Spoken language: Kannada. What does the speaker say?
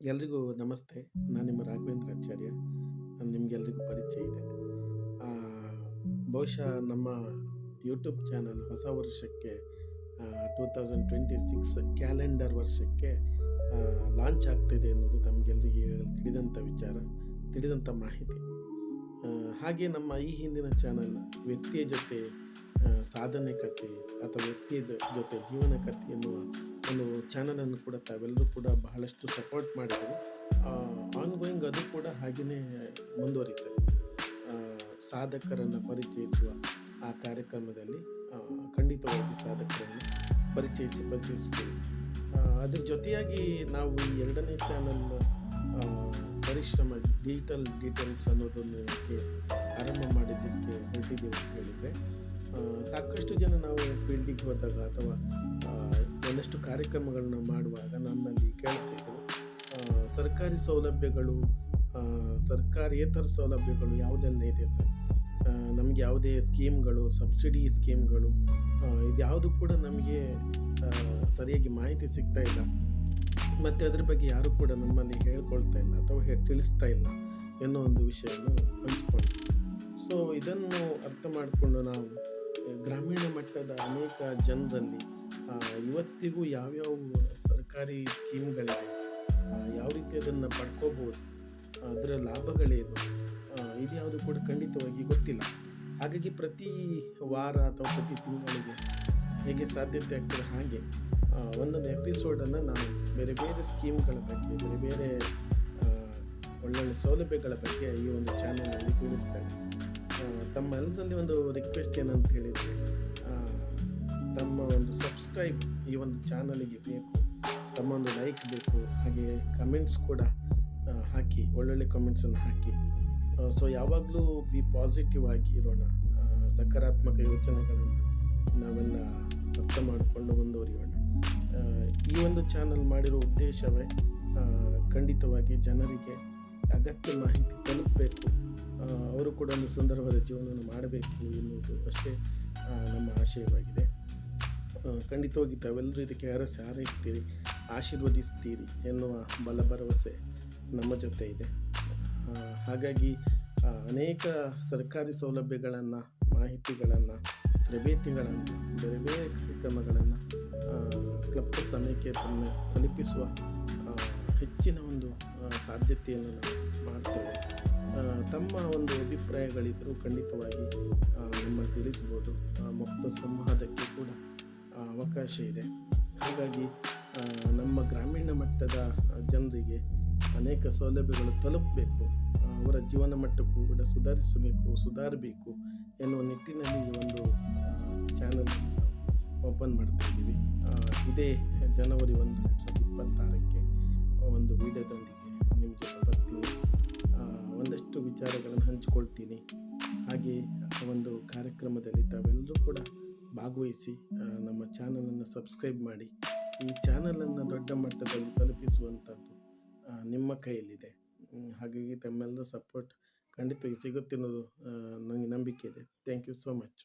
ಎಲ್ರಿಗೂ ನಮಸ್ತೆ. ನಾನು ನಿಮ್ಮ ರಾಘವೇಂದ್ರ ಆಚಾರ್ಯ. ನಿಮಗೆಲ್ರಿಗೂ ಪರಿಚಯ ಇದೆ. ಬಹುಶಃ ನಮ್ಮ ಯೂಟ್ಯೂಬ್ ಚಾನಲ್ ಹೊಸ ವರ್ಷಕ್ಕೆ two thousand twenty six calendar ವರ್ಷಕ್ಕೆ ಲಾಂಚ್ ಆಗ್ತಿದೆ ಅನ್ನೋದು ತಮಗೆಲ್ಲರಿಗೆ ತಿಳಿದಂಥ ವಿಚಾರ ತಿಳಿದಂಥ ಮಾಹಿತಿ. ಹಾಗೆ ನಮ್ಮ ಈ ಹಿಂದಿನ ಚಾನಲ್ ವ್ಯಕ್ತಿಯ ಜೊತೆ ಸಾಧನೆ ಕಥೆ ಅಥವಾ ವ್ಯಕ್ತಿಯ ಜೊತೆ ಜೀವನ ಕಥೆ ಎನ್ನುವ ಚಾನಲನ್ನು ಕೂಡ ತಾವೆಲ್ಲರೂ ಕೂಡ ಬಹಳಷ್ಟು ಸಪೋರ್ಟ್ ಮಾಡಿದ್ದೀವಿ ಆನ್ಗೋಯಿಂಗ್ ಅದು ಕೂಡ ಹಾಗೆಯೇ ಮುಂದುವರಿತದೆ ಸಾಧಕರನ್ನು ಪರಿಚಯಿಸುವ ಆ ಕಾರ್ಯಕ್ರಮದಲ್ಲಿ ಖಂಡಿತವಾಗಿ ಸಾಧಕರನ್ನು ಪರಿಚಯಿಸಿ, ಪರಿಚಯಿಸ್ತೀವಿ. ಅದ್ರ ಜೊತೆಯಾಗಿ ನಾವು ಈ ಎರಡನೇ ಚಾನಲ್ ಪರಿಶ್ರಮ ಡಿಜಿಟಲ್ ಡೀಟೇಲ್ಸ್ ಅನ್ನೋದನ್ನು ಯಾಕೆ ಆರಂಭ ಮಾಡಿದ್ದಕ್ಕೆ ಹೊರಟಿದ್ದೀವಿ ಅಂತ ಹೇಳಿದರೆ ಸಾಕಷ್ಟು ಜನ ನಾವು ಫೀಲ್ಡಿಗೆ ಹೋದಾಗ ಅಥವಾ ಒಂದಷ್ಟು ಕಾರ್ಯಕ್ರಮಗಳನ್ನು ಮಾಡುವಾಗ ನನ್ನಲ್ಲಿ ಕೇಳ್ತಿದ್ರು ಸರ್ಕಾರಿ ಸೌಲಭ್ಯಗಳು ಸರ್ಕಾರೇತರ ಸೌಲಭ್ಯಗಳು ಯಾವುದೆಲ್ಲ ಇದೆ ಸರ್? ನಮಗೆ ಯಾವುದೇ ಸ್ಕೀಮ್ಗಳು, ಸಬ್ಸಿಡಿ ಸ್ಕೀಮ್ಗಳು ಇದ್ಯಾವುದು ಕೂಡ ನಮಗೆ ಸರಿಯಾಗಿ ಮಾಹಿತಿ ಸಿಗ್ತಾ ಇಲ್ಲ. ಮತ್ತು ಅದ್ರ ಬಗ್ಗೆ ಯಾರು ಕೂಡ ನಮ್ಮಲ್ಲಿ ಹೇಳ್ಕೊಳ್ತಾ ಇಲ್ಲ ಅಥವಾ ತಿಳಿಸ್ತಾ ಇಲ್ಲ ಎನ್ನೋ ಒಂದು ವಿಷಯವನ್ನು ಹಂಚ್ಕೊಂಡು. ಸೊ ಇದನ್ನು ಅರ್ಥ ಮಾಡಿಕೊಂಡು ನಾವು, ಗ್ರಾಮೀಣ ಮಟ್ಟದ ಅನೇಕ ಜನರಲ್ಲಿ ಇವತ್ತಿಗೂ ಯಾವ್ಯಾವ ಸರ್ಕಾರಿ ಸ್ಕೀಮ್ಗಳಿವೆ? ಯಾವ ರೀತಿ ಅದನ್ನು ಪಡ್ಕೋಬೋದು ಅದರ ಲಾಭಗಳೇನು? ಇದು ಇದ್ಯಾವುದು ಕೂಡ ಖಂಡಿತವಾಗಿ ಗೊತ್ತಿಲ್ಲ. ಹಾಗಾಗಿ ಪ್ರತಿ ವಾರ ಅಥವಾ ಪ್ರತಿ ತಿಂಗಳಿಗೆ ಹೇಗೆ ಸಾಧ್ಯತೆ ಆಗ್ತದೆ ಹಾಗೆ ಒಂದೊಂದು ಎಪಿಸೋಡನ್ನು ನಾವು ಬೇರೆ ಬೇರೆ ಸ್ಕೀಮ್ಗಳ ಬಗ್ಗೆ, ಬೇರೆ ಬೇರೆ ಒಳ್ಳೊಳ್ಳೆ ಸೌಲಭ್ಯಗಳ ಬಗ್ಗೆ ಈ ಒಂದು ಚಾನಲಲ್ಲಿ ತಿಳಿಸ್ತೇನೆ. ತಮ್ಮ ತಮ್ಮೆಲ್ಲರಲ್ಲಿ ಒಂದು ರಿಕ್ವೆಸ್ಟ್ ಏನಂತ ಹೇಳಿದರೆ ತಮ್ಮ ಒಂದು ಸಬ್ಸ್ಕ್ರೈಬ್ ಈ ಒಂದು ಚಾನಲಿಗೆ ಬೇಕು, ತಮ್ಮ ಒಂದು ಲೈಕ್ ಬೇಕು, ಹಾಗೆ ಕಮೆಂಟ್ಸ್ ಕೂಡ ಹಾಕಿ, ಒಳ್ಳೊಳ್ಳೆ ಕಮೆಂಟ್ಸನ್ನು ಹಾಕಿ. ಸೊ ಯಾವಾಗಲೂ ಬಿ ಪಾಸಿಟಿವ್ ಆಗಿ ಇರೋಣ. ಸಕಾರಾತ್ಮಕ ಯೋಚನೆಗಳನ್ನು ನಾವೆಲ್ಲ ಅರ್ಥ ಮಾಡಿಕೊಂಡು ಮುಂದುವರಿಯೋಣ. ಈ ಒಂದು ಚಾನಲ್ ಮಾಡಿರೋ ಉದ್ದೇಶವೇ ಖಂಡಿತವಾಗಿ ಜನರಿಗೆ ಅಗತ್ಯ ಮಾಹಿತಿ ತಲುಪಬೇಕು. ಅವರು ಕೂಡ ಒಂದು ಸುಂದರವಾದ ಜೀವನವನ್ನು ಮಾಡಬೇಕು ಎನ್ನುವುದು ಅಷ್ಟೇ ನಮ್ಮ ಆಶಯವಾಗಿದೆ. ಖಂಡಿತವಾಗಿ ತಾವೆಲ್ಲರೂ ಇದಕ್ಕೆ ಹರಸೆ ಹಾರೈಸ್ತೀರಿ, ಆಶೀರ್ವದಿಸ್ತೀರಿ ಎನ್ನುವ ಬಲ ಭರವಸೆ ನಮ್ಮ ಜೊತೆ ಇದೆ. ಹಾಗಾಗಿ ಅನೇಕ ಸರ್ಕಾರಿ ಸೌಲಭ್ಯಗಳನ್ನು, ಮಾಹಿತಿಗಳನ್ನು, ತರಬೇತಿಗಳನ್ನು, ಬೇರೆ ಬೇರೆ ಕಾರ್ಯಕ್ರಮಗಳನ್ನು ಕ್ಲಬ್ ಸಮಯಕ್ಕೆ ತಮ್ಮ ತಲುಪಿಸುವ ಹೆಚ್ಚಿನ ಒಂದು ಸಾಧ್ಯತೆಯನ್ನು ನಾವು ಮಾಡ್ತೇವೆ. ತಮ್ಮ ಒಂದು ಅಭಿಪ್ರಾಯಗಳಿದ್ದರೂ ಖಂಡಿತವಾಗಿ ನಮ್ಮ ತಿಳಿಸ್ಬೋದು. ಮುಕ್ತ ಸಂವಾದಕ್ಕೆ ಕೂಡ ಅವಕಾಶ ಇದೆ ಹಾಗಾಗಿ ನಮ್ಮ ಗ್ರಾಮೀಣ ಮಟ್ಟದ ಜನರಿಗೆ ಅನೇಕ ಸೌಲಭ್ಯಗಳು ತಲುಪಬೇಕು. ಅವರ ಜೀವನ ಮಟ್ಟಕ್ಕೂ ಕೂಡ ಸುಧಾರಿಸಬೇಕು, ಸುಧಾರಬೇಕು ಎನ್ನುವ ನಿಟ್ಟಿನಲ್ಲಿ ಈ ಒಂದು ಚಾನಲ್ ಓಪನ್ ಮಾಡ್ತಾ ಇದ್ದೀವಿ. ಇದೇ ಜನವರಿ ಒಂದು ಎರಡು ಸಾವಿರದ ಇಪ್ಪತ್ತಾರಕ್ಕೆ ಒಂದು ವೀಡಿಯೋದೊಂದಿಗೆ ನಿಮ್ಮ ಜೊತೆ ಬರ್ತೀನಿ. ಒಂದಷ್ಟು ವಿಚಾರಗಳನ್ನು ಹಂಚಿಕೊಳ್ತೀನಿ. ಹಾಗೆ ಒಂದು ಕಾರ್ಯಕ್ರಮದಲ್ಲಿ ತಾವೆಲ್ಲರೂ ಕೂಡ ಭಾಗವಹಿಸಿ ನಮ್ಮ ಚಾನಲನ್ನು ಸಬ್ಸ್ಕ್ರೈಬ್ ಮಾಡಿ. ಈ ಚಾನಲನ್ನು ದೊಡ್ಡ ಮಟ್ಟದಲ್ಲಿ ತಲುಪಿಸುವಂಥದ್ದು ನಿಮ್ಮ ಕೈಯಲ್ಲಿದೆ. ಹಾಗಾಗಿ ತಮ್ಮೆಲ್ಲರ ಸಪೋರ್ಟ್ ಖಂಡಿತವಾಗಿ ಸಿಗುತ್ತೆ ಅನ್ನೋದು ನನಗೆ ನಂಬಿಕೆ ಇದೆ. Thank you so much